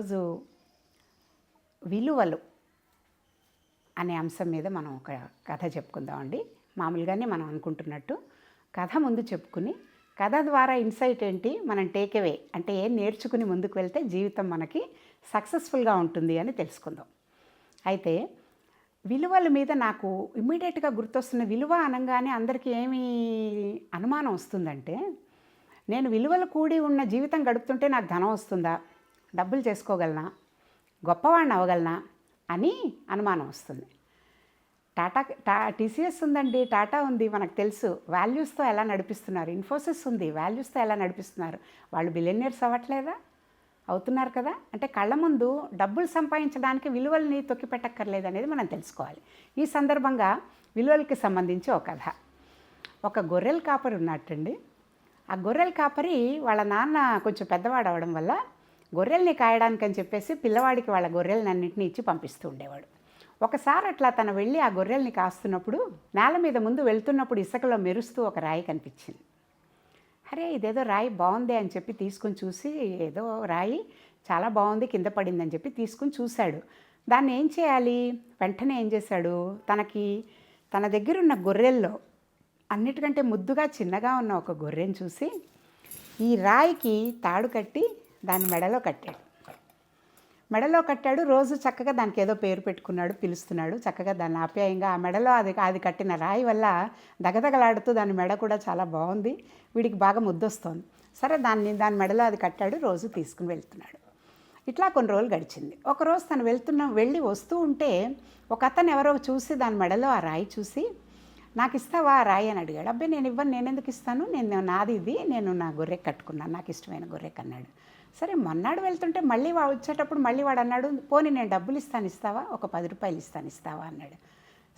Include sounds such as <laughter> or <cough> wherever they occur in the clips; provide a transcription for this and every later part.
ఈరోజు విలువలు అనే అంశం మీద మనం ఒక కథ చెప్పుకుందామండి. మామూలుగానే మనం అనుకుంటున్నట్టు కథ ముందు చెప్పుకుని కథ ద్వారా ఇన్సైట్ ఏంటి మనం టేక్అవే అంటే ఏం నేర్చుకుని ముందుకు వెళ్తే జీవితం మనకి సక్సెస్ఫుల్గా ఉంటుంది అని తెలుసుకుందాం. అయితే విలువల మీద నాకు ఇమ్మీడియట్గా గుర్తొస్తున్న విలువ అనగానే అందరికీ ఏమి అనుమానం వస్తుందంటే నేను విలువలు కూడి ఉన్న జీవితం గడుపుతుంటే నాకు ధనం వస్తుందా? డబ్బులు చేసుకోగలనా? గొప్పవాడిని అవ్వగలనా? అని అనుమానం వస్తుంది. టాటా టా టీసీఎస్ ఉందండి టాటా ఉంది మనకు తెలుసు. వాల్యూస్తో ఎలా నడిపిస్తున్నారు? ఇన్ఫోసిస్ ఉంది వాల్యూస్తో ఎలా నడిపిస్తున్నారు? వాళ్ళు బిలియనియర్స్ అవ్వట్లేదా? అవుతున్నారు కదా? అంటే కళ్ళ ముందు డబ్బులు సంపాదించడానికి విలువల్ని తొక్కిపెట్టక్కర్లేదు అనేది మనం తెలుసుకోవాలి. ఈ సందర్భంగా విలువలకి సంబంధించి ఒక కథ. ఒక గొర్రెల కాపరి ఉన్నట్టండి. ఆ గొర్రెల కాపరి వాళ్ళ నాన్న కొంచెం పెద్దవాడు అవడం వల్ల గొర్రెల్ని కాయడానికి అని చెప్పేసి పిల్లవాడికి వాళ్ళ గొర్రెలన్నింటినీ ఇచ్చి పంపిస్తూ ఉండేవాడు. ఒకసారి అట్లా తను వెళ్ళి ఆ గొర్రెల్ని కాస్తున్నప్పుడు నేల మీద ముందు వెళ్తున్నప్పుడు ఇసుకలో మెరుస్తూ ఒక రాయి కనిపించింది. అరే ఇదేదో రాయి బాగుంది అని చెప్పి తీసుకుని చూసి ఏదో రాయి చాలా బాగుంది కింద పడిందని చెప్పి తీసుకుని చూశాడు. దాన్ని ఏం చేయాలి? వెంటనే ఏం చేశాడు? తనకి తన దగ్గర ఉన్న గొర్రెల్లో అన్నిటికంటే ముద్దుగా చిన్నగా ఉన్న ఒక గొర్రెని చూసి ఈ రాయికి తాడు కట్టి దాన్ని మెడలో కట్టాడు. మెడలో కట్టాడు రోజు చక్కగా దానికి ఏదో పేరు పెట్టుకున్నాడు పిలుస్తున్నాడు చక్కగా దాన్ని ఆప్యాయంగా ఆ మెడలో అది అది కట్టిన రాయి వల్ల దగదగలాడుతూ దాని మెడ కూడా చాలా బాగుంది వీడికి బాగా ముద్దొస్తోంది. సరే దాన్ని దాని మెడలో అది కట్టాడు రోజు తీసుకుని వెళ్తున్నాడు. ఇట్లా కొన్ని రోజులు గడిచింది. ఒకరోజు తను వెళ్తున్న వెళ్ళి వస్తూ ఉంటే ఒక అతను ఎవరో చూసి దాని మెడలో ఆ రాయి చూసి నాకు ఇస్తావా ఆ రాయి? అని అడిగాడు. అబ్బాయి నేను ఇవ్వను నేను ఎందుకు ఇస్తాను? నేను నాది ఇది నేను నా గొర్రె కట్టుకున్నాను నాకు ఇష్టమైన గొర్రె అన్నాడు. సరే మొన్నాడు వెళ్తుంటే మళ్ళీ వా వచ్చేటప్పుడు మళ్ళీ వాడు అన్నాడు పోనీ నేను డబ్బులు ఇస్తాను ఇస్తావా? ఒక పది రూపాయలు ఇస్తాను ఇస్తావా? అన్నాడు.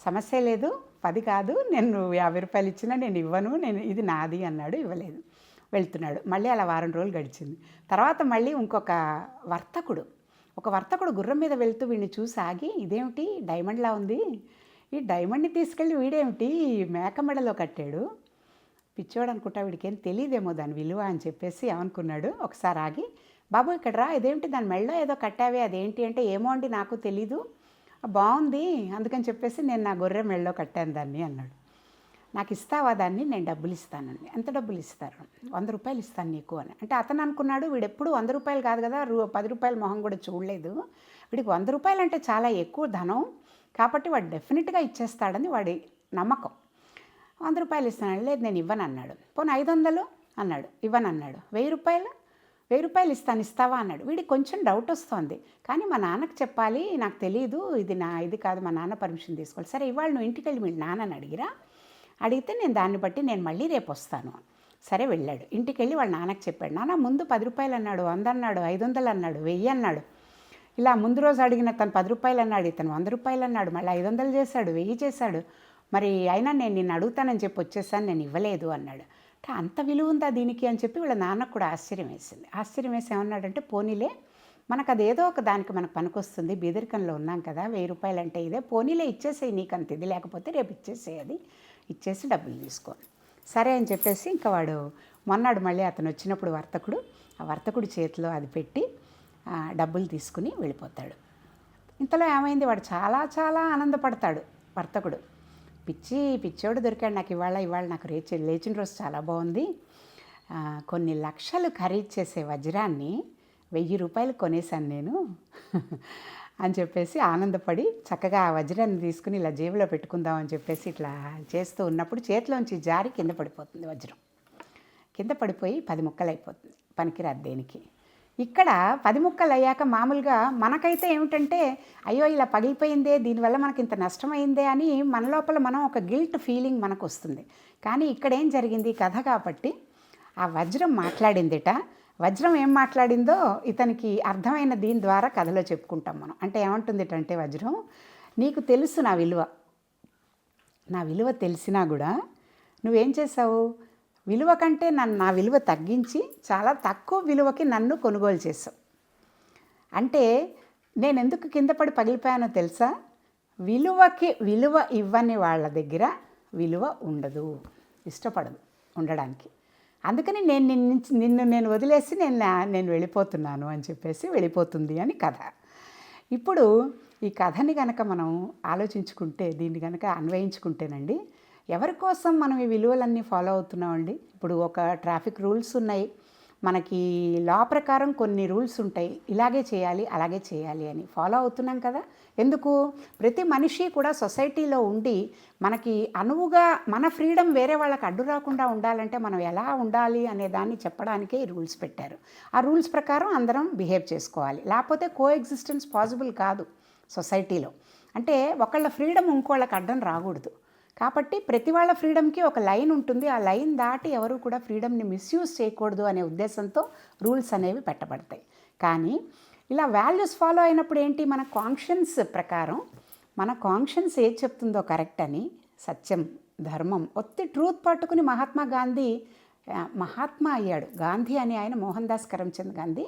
సమస్య లేదు పది కాదు నేను యాభై రూపాయలు ఇచ్చినా నేను ఇవ్వను నేను ఇది నాది అన్నాడు ఇవ్వలేదు. వెళ్తున్నాడు. మళ్ళీ అలా వారం రోజులు గడిచింది. తర్వాత మళ్ళీ ఇంకొక వర్తకుడు ఒక వర్తకుడు గుర్రం మీద వెళ్తూ వీడిని చూసి ఆగి ఇదేమిటి? డైమండ్లా ఉంది? ఈ డైమండ్ని తీసుకెళ్ళి వీడేమిటి? మేక మెడలో కట్టాడు. పిచ్చోడు అనుకుంటా వీడికేం తెలియదేమో దాని విలువ అని చెప్పేసి అనుకున్నాడు ఒకసారి ఆగి బాబు ఇక్కడ రా ఇదేమిటి దాని మెడలో ఏదో కట్టావే అదేంటి అంటే ఏమో అండి నాకు తెలీదు. బాగుంది అందుకని చెప్పేసి నేను నా గొర్రె మెడలో కట్టాను దాన్ని అన్నాడు. నాకు ఇస్తావా దాన్ని? నేను డబ్బులు ఇస్తానండి. ఎంత డబ్బులు ఇస్తారు? వంద రూపాయలు ఇస్తాను నీకు అని. అంటే అతను అనుకున్నాడు వీడు ఎప్పుడు వంద రూపాయలు కాదు కదా రూ పది రూపాయల మొహం కూడా చూడలేదు. వీడికి వంద రూపాయలు అంటే చాలా ఎక్కువ ధనం. కాబట్టి వాడు డెఫినెట్గా ఇచ్చేస్తాడని వాడి నమ్మకం. వంద రూపాయలు ఇస్తాను లేదు నేను ఇవ్వను అన్నాడు. పోనీ ఐదు వందలు? అన్నాడు. ఇవ్వను అన్నాడు. వెయ్యి రూపాయలు? వెయ్యి రూపాయలు ఇస్తాను ఇస్తావా? అన్నాడు. వీడికి కొంచెం డౌట్ వస్తుంది. కానీ మా నాన్నకు చెప్పాలి నాకు తెలియదు ఇది నా ఇది కాదు మా నాన్న పర్మిషన్ తీసుకోవాలి. సరే ఇవాళ నువ్వు ఇంటికి వెళ్ళి మీ నాన్నని అడిగిరా? అడిగితే నేను దాన్ని బట్టి నేను మళ్ళీ రేపు వస్తాను. సరే వెళ్ళాడు. ఇంటికి వెళ్ళి వాళ్ళ నాన్నకి చెప్పాడు. నాన్న ముందు పది రూపాయలు అన్నాడు వంద అన్నాడు ఐదు వందలు అన్నాడు వెయ్యి అన్నాడు. ఇలా ముందు రోజు అడిగిన తను పది రూపాయలు అన్నాడు ఇతను వంద రూపాయలు అన్నాడు మళ్ళీ ఐదు వందలు చేశాడు వెయ్యి చేశాడు. మరి అయినా నేను నిన్ను అడుగుతానని చెప్పి వచ్చేసాను నేను ఇవ్వలేదు అన్నాడు. అంటే అంత విలువ ఉందా దీనికి అని చెప్పి వీళ్ళ నాన్నకు కూడా ఆశ్చర్యం వేసింది. ఆశ్చర్యం వేసి ఏమన్నాడంటే పోనీలే మనకు అది ఏదో ఒక దానికి మనకు పనికొస్తుంది బీదరికంలో ఉన్నాం కదా వెయ్యి రూపాయలు అంటే ఇదే పోనీలే ఇచ్చేసేయి నీకు అంత ఇది లేకపోతే రేపు ఇచ్చేసేయి అది ఇచ్చేసి డబ్బులు తీసుకో సరే అని చెప్పేసి ఇంకా వాడు మొన్నాడు మళ్ళీ అతను వచ్చినప్పుడు వర్తకుడు ఆ వర్తకుడు చేతిలో అది పెట్టి డబ్బులు తీసుకుని వెళ్ళిపోతాడు. ఇంతలో ఏమైంది? వాడు చాలా చాలా ఆనందపడతాడు వర్తకుడు. పిచ్చి పిచ్చోడు దొరికాడు నాకు ఇవాళ. ఇవాళ నాకు రేచి లేచిన రోజు చాలా బాగుంది. కొన్ని లక్షలు ఖరీదు చేసే వజ్రాన్ని వెయ్యి రూపాయలు కొనేశాను నేను <laughs> అని చెప్పేసి ఆనందపడి చక్కగా ఆ వజ్రాన్ని తీసుకుని ఇలా జేబులో పెట్టుకుందాం అని చెప్పేసి ఇట్లా చేస్తూ ఉన్నప్పుడు చేతిలోంచి జారి కింద పడిపోతుంది వజ్రం. కింద పడిపోయి పది ముక్కలు అయిపోతుంది పనికిరాదు దేనికి. ఇక్కడ పది ముక్కలు అయ్యాక మామూలుగా మనకైతే ఏమిటంటే అయ్యో ఇలా పగిలిపోయిందే దీనివల్ల మనకి ఇంత నష్టమైందే అని మన లోపల మనం ఒక గిల్ట్ ఫీలింగ్ మనకు వస్తుంది కానీ ఇక్కడ ఏం జరిగింది కథ కాబట్టి ఆ వజ్రం మాట్లాడిందిట. వజ్రం ఏం మాట్లాడిందో ఇతనికి అర్థమైన దీని ద్వారా కథలో చెప్పుకుంటాం మనం. అంటే ఏమంటుందిటంటే వజ్రం నీకు తెలుసు నా విలువ. నా విలువ తెలిసినా కూడా నువ్వేం చేసావు విలువ కంటే నన్ను నా విలువ తగ్గించి చాలా తక్కువ విలువకి నన్ను కొనుగోలు చేశావు. అంటే నేను ఎందుకు కింద పడి పగిలిపోయానో తెలుసా? విలువకి విలువ ఇవ్వని వాళ్ళ దగ్గర విలువ ఉండదు. ఇష్టపడదు ఉండడానికి. అందుకని నేను నిన్ను నిన్ను నేను వదిలేసి నేను నేను వెళ్ళిపోతున్నాను అని చెప్పేసి వెళ్ళిపోతుంది అని కథ. ఇప్పుడు ఈ కథని కనుక మనం ఆలోచించుకుంటే దీన్ని కనుక అన్వయించుకుంటేనండి ఎవరి కోసం మనం ఈ విలువలన్నీ ఫాలో అవుతున్నామండి? ఇప్పుడు ఒక ట్రాఫిక్ రూల్స్ ఉన్నాయి. మనకి లా ప్రకారం కొన్ని రూల్స్ ఉంటాయి. ఇలాగే చేయాలి అలాగే చేయాలి అని ఫాలో అవుతున్నాం కదా? ఎందుకు? ప్రతి మనిషి కూడా సొసైటీలో ఉండి మనకి అనువుగా మన ఫ్రీడమ్ వేరే వాళ్ళకి అడ్డు రాకుండా ఉండాలంటే మనం ఎలా ఉండాలి అనే దాన్ని చెప్పడానికే ఈ రూల్స్ పెట్టారు. ఆ రూల్స్ ప్రకారం అందరం బిహేవ్ చేసుకోవాలి. లేకపోతే కో ఎగ్జిస్టెన్స్ పాసిబుల్ కాదు సొసైటీలో అంటే ఒకళ్ళ ఫ్రీడమ్ ఇంకోళ్ళకి అడ్డం రాకూడదు. కాబట్టి ప్రతి వాళ్ళ ఫ్రీడమ్కి ఒక లైన్ ఉంటుంది. ఆ లైన్ దాటి ఎవరు కూడా ఫ్రీడమ్ని మిస్యూజ్ చేయకూడదు అనే ఉద్దేశంతో రూల్స్ అనేవి పెట్టబడతాయి. కానీ ఇలా వాల్యూస్ ఫాలో అయినప్పుడు ఏంటి? మన కాన్షియన్స్ ప్రకారం మన కాన్షియన్స్ ఏది చెప్తుందో కరెక్ట్ అని సత్యం ధర్మం ఒత్తి ట్రూత్ పట్టుకుని మహాత్మా గాంధీ మహాత్మా అయ్యాడు. గాంధీ అని ఆయన మోహన్ దాస్ కరమ్చంద్ గాంధీ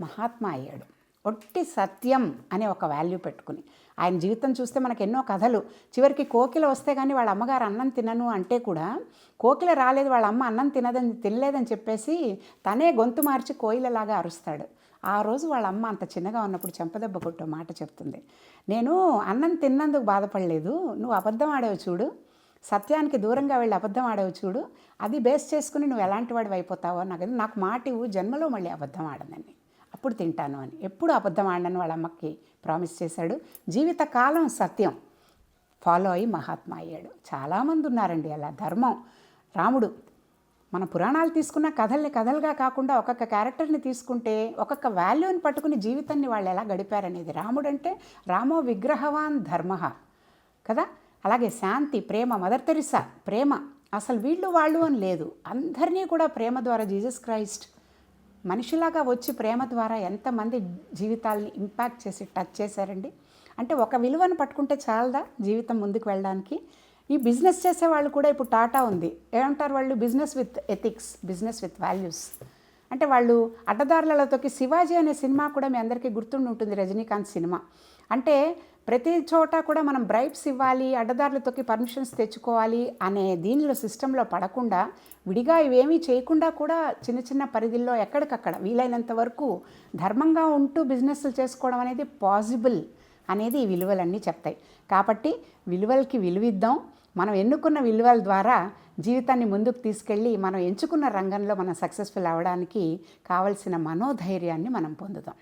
మహాత్మా అయ్యాడు. ఒట్టి సత్యం అనే ఒక వాల్యూ పెట్టుకుని. ఆయన జీవితం చూస్తే మనకు ఎన్నో కథలు. చివరికి కోకిల వస్తే కానీ వాళ్ళ అమ్మగారు అన్నం తినను అంటే కూడా కోకిల రాలేదు వాళ్ళ అమ్మ అన్నం తినదని తినలేదని చెప్పేసి తనే గొంతు మార్చి కోయిలలాగా అరుస్తాడు. ఆ రోజు వాళ్ళ అమ్మ అంత చిన్నగా ఉన్నప్పుడు చెంపదెబ్బ కొట్టు మాట చెప్తుంది. నేను అన్నం తిన్నందుకు బాధపడలేదు. నువ్వు అబద్ధం ఆడేవి చూడు. సత్యానికి దూరంగా వెళ్ళి అబద్ధం ఆడేవి చూడు. అది బేస్ చేసుకుని నువ్వు ఎలాంటి వాడివి అయిపోతావో నాకు నాకు మాట ఇవ్వు. జన్మలో మళ్ళీ అబద్ధం ఆడదండి అప్పుడు తింటాను అని. ఎప్పుడు అబద్ధం ఆడనని వాళ్ళ అమ్మకి ప్రామిస్ చేశాడు. జీవితకాలం సత్యం. ఫాలో అయ్యి మహాత్మా అయ్యాడు. చాలామంది ఉన్నారండి అలా. ధర్మం. రాముడు మన పురాణాలు తీసుకున్న కథల్ని కథలుగా కాకుండా ఒక్కొక్క క్యారెక్టర్ని తీసుకుంటే ఒక్కొక్క వాల్యూని పట్టుకుని జీవితాన్ని వాళ్ళు ఎలా గడిపారనేది. రాముడు అంటే రామో విగ్రహవాన్ ధర్మ. కదా? అలాగే శాంతి ప్రేమ మదర్ తెరిసా. ప్రేమ. అసలు వీళ్ళు వాళ్ళు అని లేదు. అందరినీ కూడా ప్రేమ ద్వారా జీసస్ క్రైస్ట్ మనిషిలాగా వచ్చి ప్రేమ ద్వారా ఎంతమంది జీవితాలని ఇంపాక్ట్ చేసి టచ్ చేశారండి? అంటే ఒక విలువను పట్టుకుంటే చాలదా జీవితం ముందుకు వెళ్ళడానికి? ఈ బిజినెస్ చేసే వాళ్ళు కూడా ఇప్పుడు టాటా ఉంది. ఏమంటారు వాళ్ళు? Business with ethics business with values. అంటే వాళ్ళు అడ్డదారులతోకి శివాజీ అనే సినిమా కూడా మీ అందరికీ గుర్తుండి ఉంటుంది రజనీకాంత్ సినిమా. అంటే ప్రతి చోట కూడా మనం బ్రైబ్స్ ఇవ్వాలి అడ్డదారులతోకి పర్మిషన్స్ తెచ్చుకోవాలి అనే దీనిలో సిస్టంలో పడకుండా విడిగా ఇవేమీ చేయకుండా కూడా చిన్న చిన్న పరిధిల్లో ఎక్కడికక్కడ వీలైనంత వరకు ధర్మంగా ఉంటూ బిజినెస్లు చేసుకోవడం అనేది పాసిబుల్ అనేది ఈ విలువలన్నీ చెప్తాయి. కాబట్టి విలువలకి విలువిద్దాం. మనం ఎన్నుకున్న విలువల ద్వారా జీవితాన్ని ముందుకు తీసుకెళ్ళి మనం ఎంచుకున్న రంగంలో మనం సక్సెస్ఫుల్ అవ్వడానికి కావలసిన మనోధైర్యాన్ని మనం పొందుదాం.